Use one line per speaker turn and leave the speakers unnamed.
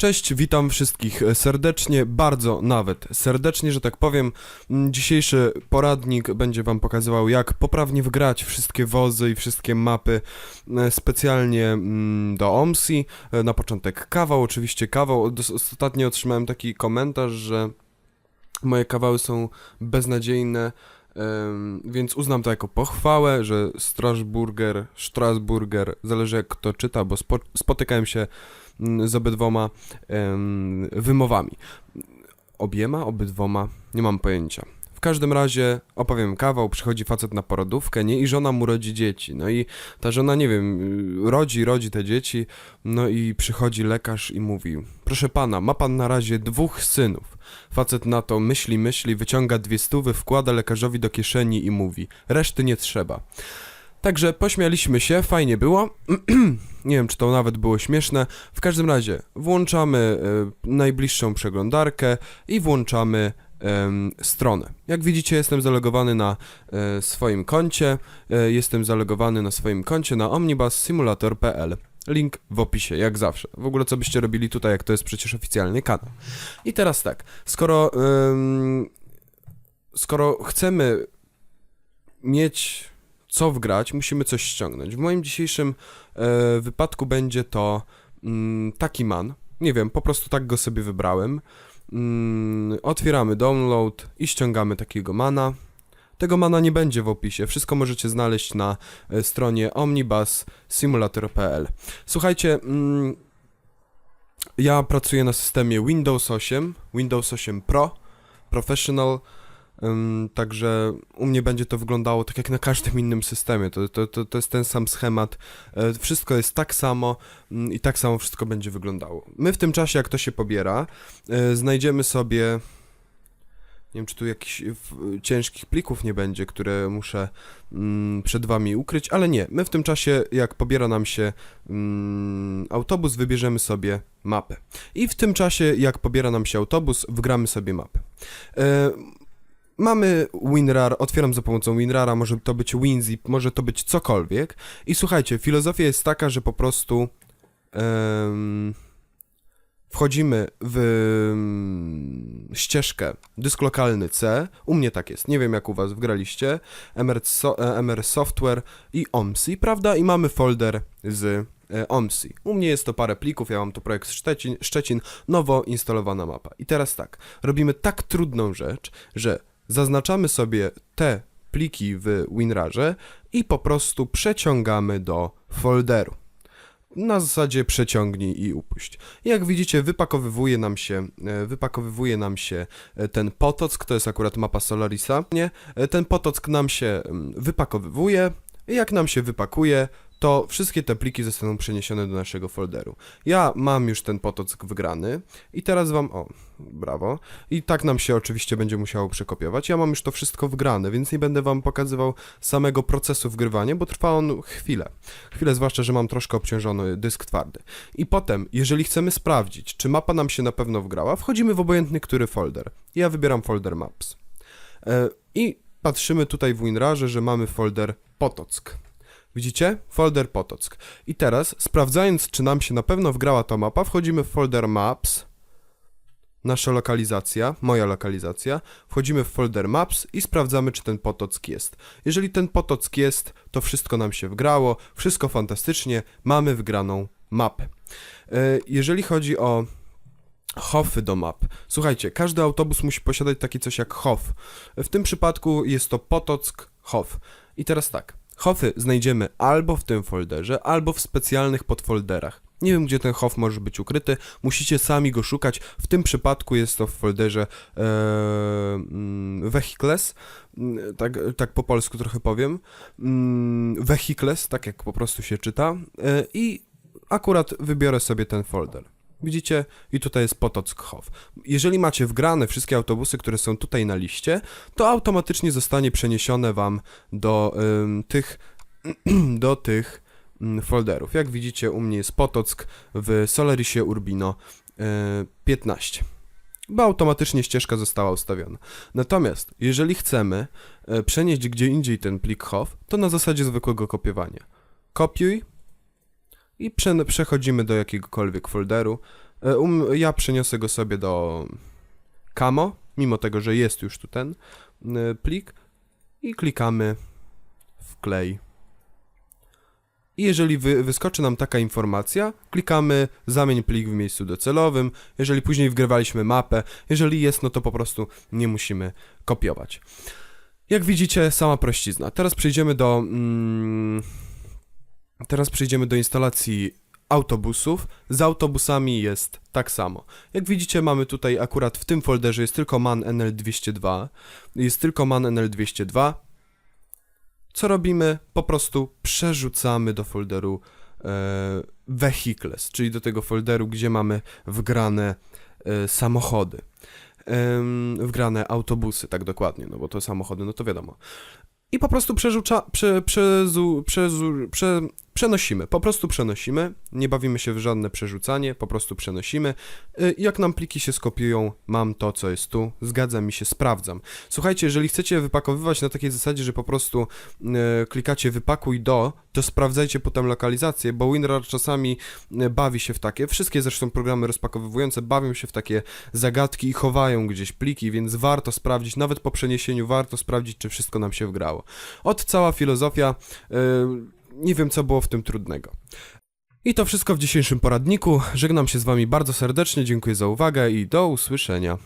Cześć, witam wszystkich serdecznie, bardzo nawet serdecznie, że tak powiem. Mm, Dzisiejszy poradnik będzie Wam pokazywał, jak poprawnie wgrać wszystkie wozy i wszystkie mapy e, specjalnie mm, do OMSI. E, Na początek kawał, oczywiście kawał. Ostatnio otrzymałem taki komentarz, że moje kawały są beznadziejne. Więc uznam to jako pochwałę, że Strasburger, Strasburger, zależy jak kto czyta, bo spo, spotykałem się mm, z obydwoma wymowami. Obiema, obydwoma, nie mam pojęcia. W każdym razie opowiem kawał, przychodzi facet na porodówkę, nie? I żona mu rodzi dzieci. No i ta żona, nie wiem, y, rodzi, rodzi te dzieci, no i przychodzi lekarz i mówi: Proszę pana, ma pan na razie dwóch synów. Facet na to myśli, myśli, wyciąga dwie stówy, wkłada lekarzowi do kieszeni i mówi: Reszty nie trzeba. Także pośmialiśmy się, fajnie było. nie wiem, czy to nawet było śmieszne. W każdym razie włączamy e, najbliższą przeglądarkę i włączamy em, stronę. Jak widzicie, jestem zalogowany na e, swoim koncie. E, jestem zalogowany na swoim koncie na omnibussimulator.pl. Link w opisie, jak zawsze. W ogóle co byście robili tutaj, jak to jest przecież oficjalny kanał. I teraz tak, skoro em, skoro chcemy mieć co wgrać, musimy coś ściągnąć. W moim dzisiejszym e, wypadku będzie to mm, taki man. Nie wiem, po prostu tak go sobie wybrałem. Mm, otwieramy download i ściągamy takiego mana. Tego mana nie będzie w opisie. Wszystko możecie znaleźć na e, stronie omnibussimulator.pl. Słuchajcie, mm, ja pracuję na systemie Windows 8, Windows 8 Pro, Professional. Także u mnie będzie to wyglądało tak jak na każdym innym systemie. To, to, to, to jest ten sam schemat. E, wszystko jest tak samo mm, i tak samo wszystko będzie wyglądało. My w tym czasie, jak to się pobiera, e, znajdziemy sobie. Nie wiem, czy tu jakichś w, ciężkich plików nie będzie, które muszę mm, przed wami ukryć, ale nie. My w tym czasie, jak pobiera nam się mm, autobus, wybierzemy sobie mapę. I w tym czasie, jak pobiera nam się autobus, wgramy sobie mapę. E, Mamy WinRAR, otwieram za pomocą WinRARa, może to być WinZip, może to być cokolwiek. I słuchajcie, filozofia jest taka, że po prostu em, wchodzimy w em, ścieżkę dysk lokalny C. U mnie tak jest, nie wiem jak u was wgraliście. MR, so, e, MR Software i OMSI, prawda? I mamy folder z e, OMSI. U mnie jest to parę plików, ja mam to projekt Szczecin, Szczecin, nowo instalowana mapa. I teraz tak, robimy tak trudną rzecz, że zaznaczamy sobie te pliki w WinRarze i po prostu przeciągamy do folderu. Na zasadzie przeciągnij i upuść. Jak widzicie, wypakowywuje nam się, e, wypakowywuje nam się e, ten potock, to jest akurat mapa Solarisa. Nie, E, ten potock nam się mm, wypakowywuje. Jak nam się wypakuje, to wszystkie te pliki zostaną przeniesione do naszego folderu. Ja mam już ten potock wygrany i teraz wam, o, brawo. I tak nam się oczywiście będzie musiało przekopiować. Ja mam już to wszystko wgrane, więc nie będę wam pokazywał samego procesu wgrywania, bo trwa on chwilę. Chwilę, zwłaszcza, że mam troszkę obciążony dysk twardy. I potem, jeżeli chcemy sprawdzić, czy mapa nam się na pewno wgrała, wchodzimy w obojętny który folder. Ja wybieram folder Maps. E, I patrzymy tutaj w WinRarze, że mamy folder Potock. Widzicie? Folder Potock. I teraz, sprawdzając, czy nam się na pewno wgrała ta mapa, wchodzimy w folder Maps, nasza lokalizacja, moja lokalizacja, wchodzimy w folder Maps i sprawdzamy, czy ten potock jest. Jeżeli ten potock jest, to wszystko nam się wgrało, wszystko fantastycznie, mamy wgraną mapę. E, Jeżeli chodzi o hofy do map. Słuchajcie, każdy autobus musi posiadać takie coś jak hof. W tym przypadku jest to potock hof. I teraz tak, hofy znajdziemy albo w tym folderze, albo w specjalnych podfolderach. Nie wiem, gdzie ten hof może być ukryty, musicie sami go szukać. W tym przypadku jest to w folderze e, mm, Vehicles, Mm, tak, tak po polsku trochę powiem. Mm, Vehicles, tak jak po prostu się czyta. E, I akurat wybiorę sobie ten folder. Widzicie? I tutaj jest Potock Hof. Jeżeli macie wgrane wszystkie autobusy, które są tutaj na liście, to automatycznie zostanie przeniesione wam do ym, tych do tych mm, folderów. Jak widzicie, u mnie jest Potock w Solarisie Urbino y, 15. Bo automatycznie ścieżka została ustawiona. Natomiast, jeżeli chcemy y, przenieść gdzie indziej ten plik HOV, to na zasadzie zwykłego kopiowania. Kopiuj i prze, przechodzimy do jakiegokolwiek folderu. E, Um, ja przeniosę go sobie do Camo, mimo tego, że jest już tu ten e, plik i klikamy wklej. I jeżeli wy, wyskoczy nam taka informacja, klikamy zamień plik w miejscu docelowym. Jeżeli później wgrywaliśmy mapę, jeżeli jest, no to po prostu nie musimy kopiować. Jak widzicie, sama prościzna. Teraz przejdziemy do. Mm, teraz przejdziemy do instalacji autobusów. Z autobusami jest tak samo. Jak widzicie, mamy tutaj akurat w tym folderze jest tylko man NL202. Jest tylko man NL202. Co robimy? Po prostu przerzucamy do folderu e, vehicles, czyli do tego folderu, gdzie mamy wgrane e, samochody. Em, wgrane autobusy, tak dokładnie, no bo to samochody, no to wiadomo. I po prostu przerzucza, prze, przezu, przezu, prze, przenosimy, po prostu przenosimy, nie bawimy się w żadne przerzucanie, po prostu przenosimy. Y, Jak nam pliki się skopiują, mam to, co jest tu, zgadza mi się, sprawdzam. Słuchajcie, jeżeli chcecie wypakowywać na takiej zasadzie, że po prostu y, klikacie wypakuj do, to sprawdzajcie potem lokalizację, bo WinRAR czasami y, bawi się w takie, wszystkie zresztą programy rozpakowywujące bawią się w takie zagadki i chowają gdzieś pliki, więc warto sprawdzić, nawet po przeniesieniu warto sprawdzić, czy wszystko nam się wgrało. Od cała filozofia, nie wiem co było w tym trudnego. I to wszystko w dzisiejszym poradniku. Żegnam się z Wami bardzo serdecznie, dziękuję za uwagę i do usłyszenia.